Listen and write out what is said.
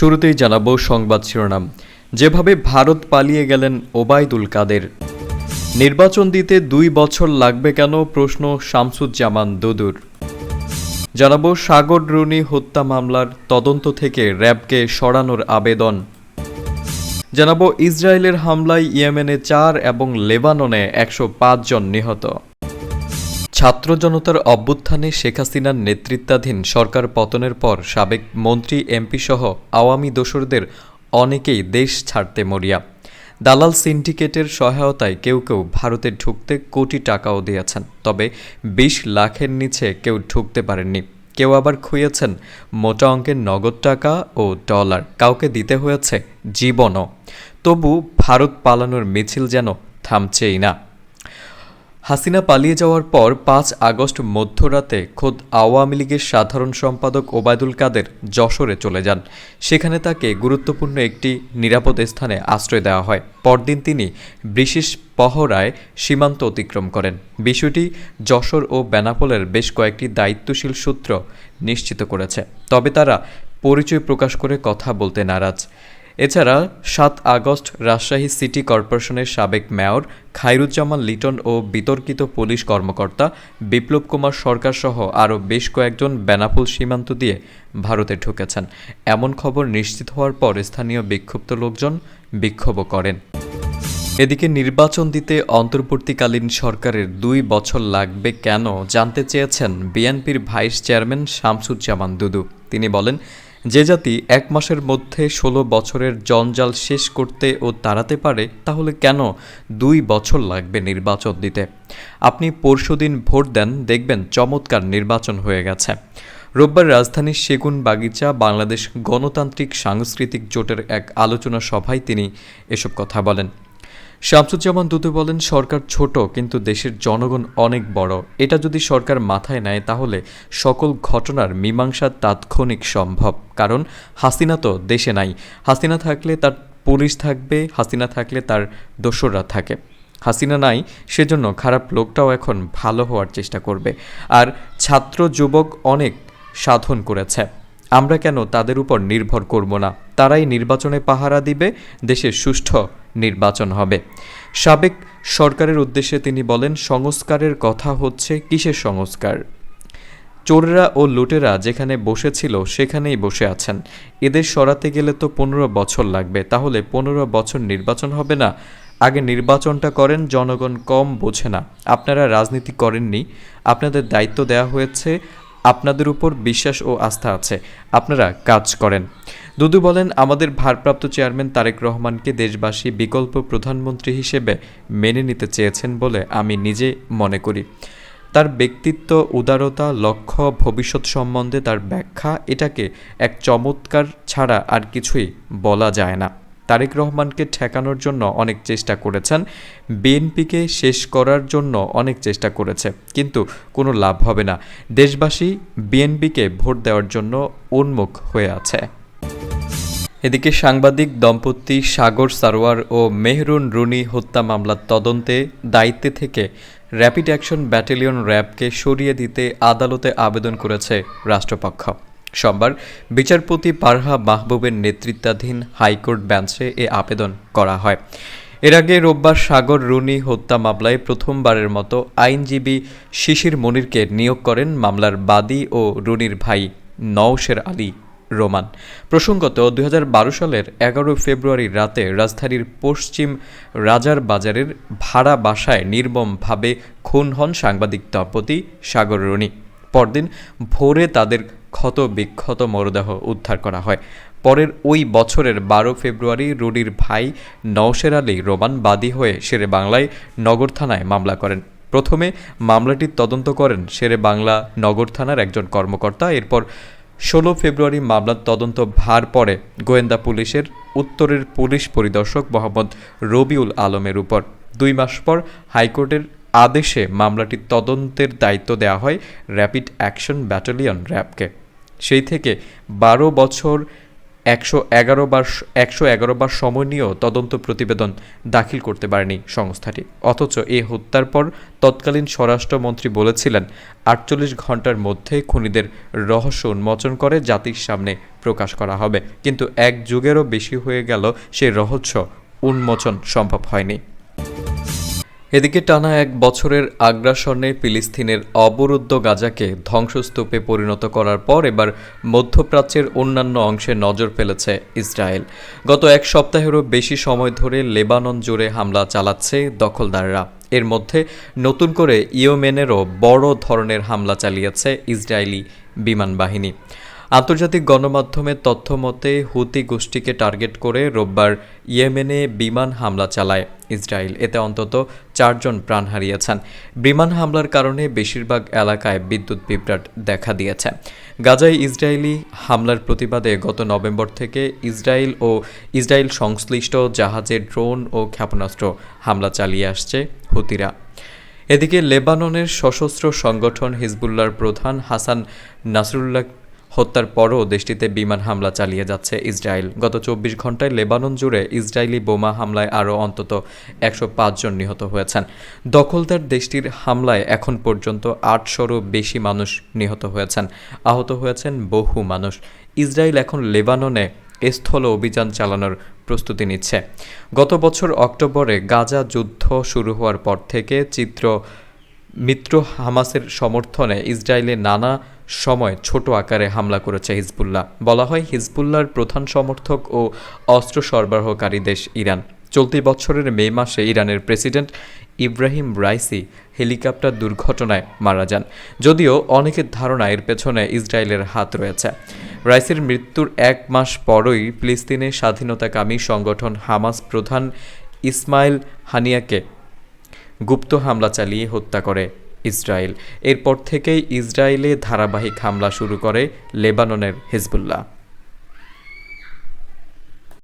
শুরুতেই জানাব সংবাদ শিরোনাম। যেভাবে ভারত পালিয়ে গেলেন ওবায়দুল কাদের। নির্বাচন দিতে দুই বছর লাগবে কেন? প্রশ্ন শামসুজ্জামান দুদুর। জানাব সাগর রুনি হত্যা মামলার তদন্ত থেকে র্যাবকে সরানোর আবেদন। জানাব ইসরায়েলের হামলায় ইয়েমেনে চার এবং লেবাননে একশো জন নিহত। ছাত্র জনতার অভ্যুত্থানে শেখ হাসিনার নেতৃত্বাধীন সরকার পতনের পর সাবেক মন্ত্রী, এমপি সহ আওয়ামী দোসরদের অনেকেই দেশ ছাড়তে মরিয়া। দালাল সিন্ডিকেটের সহায়তায় কেউ কেউ ভারতে ঢুকতে কোটি টাকাও দিয়েছেন, তবে বিশ লাখের নিচে কেউ ঢুকতে পারেননি। কেউ আবার খুইয়েছেন মোটা অঙ্কের নগদ টাকা ও ডলার, কাউকে দিতে হয়েছে জীবনও। তবু ভারত পালানোর মিছিল যেন থামছেই না। হাসিনা পালিয়ে যাওয়ার পর পাঁচ আগস্ট মধ্যরাতে খোদ আওয়ামী লীগের সাধারণ সম্পাদক ওবায়দুল কাদের যশোরে চলে যান। সেখানে তাকে গুরুত্বপূর্ণ একটি নিরাপদ স্থানে আশ্রয় দেওয়া হয়। পরদিন তিনি ব্রিটিশ পহরায় সীমান্ত অতিক্রম করেন। বিষয়টি যশোর ও বেনাপোলের বেশ কয়েকটি দায়িত্বশীল সূত্র নিশ্চিত করেছে। তবে তারা পরিচয় প্রকাশ করে কথা বলতে নারাজ। এছাড়া সাত আগস্ট রাজশাহী সিটি কর্পোরেশনের সাবেক মেয়র খায়রুজ্জামান লিটন ও বিতর্কিত পুলিশ কর্মকর্তা বিপ্লব কুমার সরকার সহ আরও বেশ কয়েকজন বেনাপুল সীমান্ত দিয়ে ভারতে ঢুকেছেন। এমন খবর নিশ্চিত হওয়ার পর স্থানীয় বিক্ষুব্ধ লোকজন বিক্ষোভও করেন। এদিকে নির্বাচন দিতে অন্তর্বর্তীকালীন সরকারের দুই বছর লাগবে কেন জানতে চেয়েছেন বিএনপির ভাইস চেয়ারম্যান শামসুজ্জামান দুদু। তিনি বলেন যে জাতি এক মাসের মধ্যে ষোলো বছরের জঞ্জাল শেষ করতে ও তাড়াতে পারে, তাহলে কেন দুই বছর লাগবে নির্বাচন দিতে? আপনি পরশুদিন ভোট দেন, দেখবেন চমৎকার নির্বাচন হয়ে গেছে। রোববার রাজধানীর সেগুন বাগিচা বাংলাদেশ গণতান্ত্রিক সাংস্কৃতিক জোটের এক আলোচনা সভায় তিনি এসব কথা বলেন। শামসুজ্জামান দুদু বলেন, সরকার ছোট, কিন্তু দেশের জনগণ অনেক বড়। এটা যদি সরকার মাথায় নেয়, তাহলে সকল ঘটনার মীমাংসা তাৎক্ষণিক সম্ভব। কারণ হাসিনা তো দেশে নাই। হাসিনা থাকলে তার পুলিশ থাকবে, হাসিনা থাকলে তার দোসররা থাকে। হাসিনা নাই, সেজন্য খারাপ লোকটাও এখন ভালো হওয়ার চেষ্টা করবে। আর ছাত্র যুবক অনেক সাধন করেছে। আমরা কেন তাদের উপর নির্ভর করব না? তারাই নির্বাচনে পাহারা দিবে দেশের সুষ্ঠু নির্বাচন হবে। সাবেক সরকারের উদ্দেশ্যে তিনি বলেন, সংস্কারের কথা হচ্ছে কিসের সংস্কার? চোররা ও লুটেরা যেখানে বসেছিল সেখানেই বসে আছেন। এদের সরাতে গেলে তো পনেরো বছর লাগবে, তাহলে পনেরো বছর নির্বাচন হবে না? আগে নির্বাচনটা করেন, জনগণ কম বোঝে না। আপনারা রাজনীতি করেননি, আপনাদের দায়িত্ব দেওয়া হয়েছে, আপনাদের উপর বিশ্বাস ও আস্থা আছে, আপনারা কাজ করেন। দুদু বলেন, আমাদের ভারপ্রাপ্ত চেয়ারম্যান তারেক রহমানকে দেশবাসী বিকল্প প্রধানমন্ত্রী হিসেবে মেনে নিতে চেয়েছেন বলে আমি নিজে মনে করি। তার ব্যক্তিত্ব, উদারতা, লক্ষ্য, ভবিষ্যৎ সম্বন্ধে তার ব্যাখ্যা, এটাকে এক চমৎকার ছাড়া আর কিছুই বলা যায় না। তারেক রহমানকে ঠেকানোর জন্য অনেক চেষ্টা করেছেন, বিএনপিকে শেষ করার জন্য অনেক চেষ্টা করেছে, কিন্তু কোনো লাভ হবে না। দেশবাসী বিএনপিকে ভোট দেওয়ার জন্য উন্মুখ হয়ে আছে। এদিকে সাংবাদিক দম্পতি সাগর সারোয়ার ও মেহরুন রুনি হত্যা মামলার তদন্তে দায়িত্বে থেকে র্যাপিড অ্যাকশন ব্যাটালিয়ন র্যাবকে সরিয়ে দিতে আদালতে আবেদন করেছে রাষ্ট্রপক্ষ। সোমবার বিচারপতি পারহা মাহবুবের নেতৃত্বাধীন হাইকোর্ট বেঞ্চে এ আবেদন করা হয়। এর আগে রোববার সাগর রুনি হত্যা মামলায় প্রথমবারের মতো আইনজীবী শিশির মনিরকে নিয়োগ করেন মামলার বাদী ও রুনির ভাই নওশের আলী। রোমান। প্রসঙ্গত দু হাজার বারো সালের এগারো ফেব্রুয়ারি রাতে রাজধানীর পশ্চিম রাজার বাজারের ভাড়া বাসায় নির্মমভাবে খুন হন সাংবাদিক দম্পতি সাগর রুনি। পরদিন ভোরে তাদের ক্ষত বিক্ষত মরদেহ উদ্ধার করা হয়। পরের ওই বছরের বারো ফেব্রুয়ারি রুডির ভাই নওশের আলী রোমান বাদী হয়ে শেরে বাংলায় নগর থানায় মামলা করেন। প্রথমে মামলাটির তদন্ত করেন শেরে বাংলা নগর থানার একজন কর্মকর্তা। এরপর ষোলো ফেব্রুয়ারি মামলার তদন্ত ভার পড়ে গোয়েন্দা পুলিশের উত্তরের পুলিশ পরিদর্শক মোহাম্মদ রবিউল আলমের উপর। দুই মাস পর হাইকোর্টের আদেশে মামলাটি তদন্তের দায়িত্ব দেওয়া হয় র্যাপিড অ্যাকশন ব্যাটালিয়ন র্যাবকে। সেই থেকে বারো বছর একশো এগারো বার একশো এগারো বার সময় নিয়েও তদন্ত প্রতিবেদন দাখিল করতে পারেনি সংস্থাটি। অথচ এ হত্যার পর তৎকালীন স্বরাষ্ট্রমন্ত্রী বলেছিলেন, আটচল্লিশ ঘণ্টার মধ্যে খুনিদের রহস্য উন্মোচন করে জাতির সামনে প্রকাশ করা হবে। কিন্তু এক যুগেরও বেশি হয়ে গেল সেই রহস্য উন্মোচন সম্ভব হয়নি। এদিকে টানা এক বছরের আগ্রাসনে ফিলিস্তিনের অবরুদ্ধ গাজাকে ধ্বংসস্তূপে পরিণত করার পর এবার মধ্যপ্রাচ্যের অন্যান্য অংশে নজর ফেলেছে ইসরায়েল। গত এক সপ্তাহেরও বেশি সময় ধরে লেবানন জুড়ে হামলা চালাচ্ছে দখলদাররা। এর মধ্যে নতুন করে ইয়েমেনেরও বড় ধরনের হামলা চালিয়েছে ইসরায়েলি বিমান বাহিনী। আন্তর্জাতিক গণমাধ্যমের তথ্য মতে, হুতি গোষ্ঠীকে টার্গেট করে রোববার ইয়েমেনে বিমান হামলা চালায় ইসরায়েল। এতে অন্তত চারজন প্রাণ হারিয়েছেন। বিমান হামলার কারণে বেশিরভাগ এলাকায় বিদ্যুৎ বিভ্রাট দেখা দিয়েছে। গাজায় ইসরায়েলি হামলার প্রতিবাদে গত নভেম্বর থেকে ইসরায়েল ও ইসরায়েল সংশ্লিষ্ট জাহাজে ড্রোন ও ক্ষেপণাস্ত্র হামলা চালিয়ে আসছে হুতিরা। এদিকে লেবাননের সশস্ত্র সংগঠন হিজবুল্লাহর প্রধান হাসান নাসরুল্লাহ হত্যার পরও দেশটিতে বিমান হামলা চালিয়ে যাচ্ছে ইসরায়েল। গত চব্বিশ ঘন্টায় লেবানন জুড়ে ইসরায়েলি বোমা হামলায় আরও অন্তত একশো জন নিহত হয়েছেন। দখলদার দেশটির হামলায় এখন পর্যন্ত আটশোরও বেশি মানুষ নিহত হয়েছেন। আহত হয়েছেন বহু মানুষ। ইসরায়েল এখন লেবাননে স্থল অভিযান চালানোর প্রস্তুতি নিচ্ছে। গত বছর অক্টোবরে গাজা যুদ্ধ শুরু হওয়ার পর থেকে চিত্র মিত্র হামাসের সমর্থনে ইসরায়েলে নানা সময় ছোট আকারে হামলা করেছে হিজবুল্লাহ। বলা হয়, হিজবুল্লাহর প্রধান সমর্থক ও অস্ত্র সরবরাহকারী দেশ ইরান। চলতি বছরের মে মাসে ইরানের প্রেসিডেন্ট ইব্রাহিম রাইসি হেলিকপ্টার দুর্ঘটনায় মারা যান। যদিও অনেকের ধারণা এর পেছনে ইসরায়েলের হাত রয়েছে। রাইসির মৃত্যুর এক মাস পরই ফিলিস্তিনের স্বাধীনতাকামী সংগঠন হামাস প্রধান ইসমাইল হানিয়াকে গুপ্ত হামলা চালিয়ে হত্যা করে। ইসরায়েল। এরপর থেকেই ইসরায়েলে ধারাবাহিক হামলা শুরু করে লেবাননের হিজবুল্লাহ।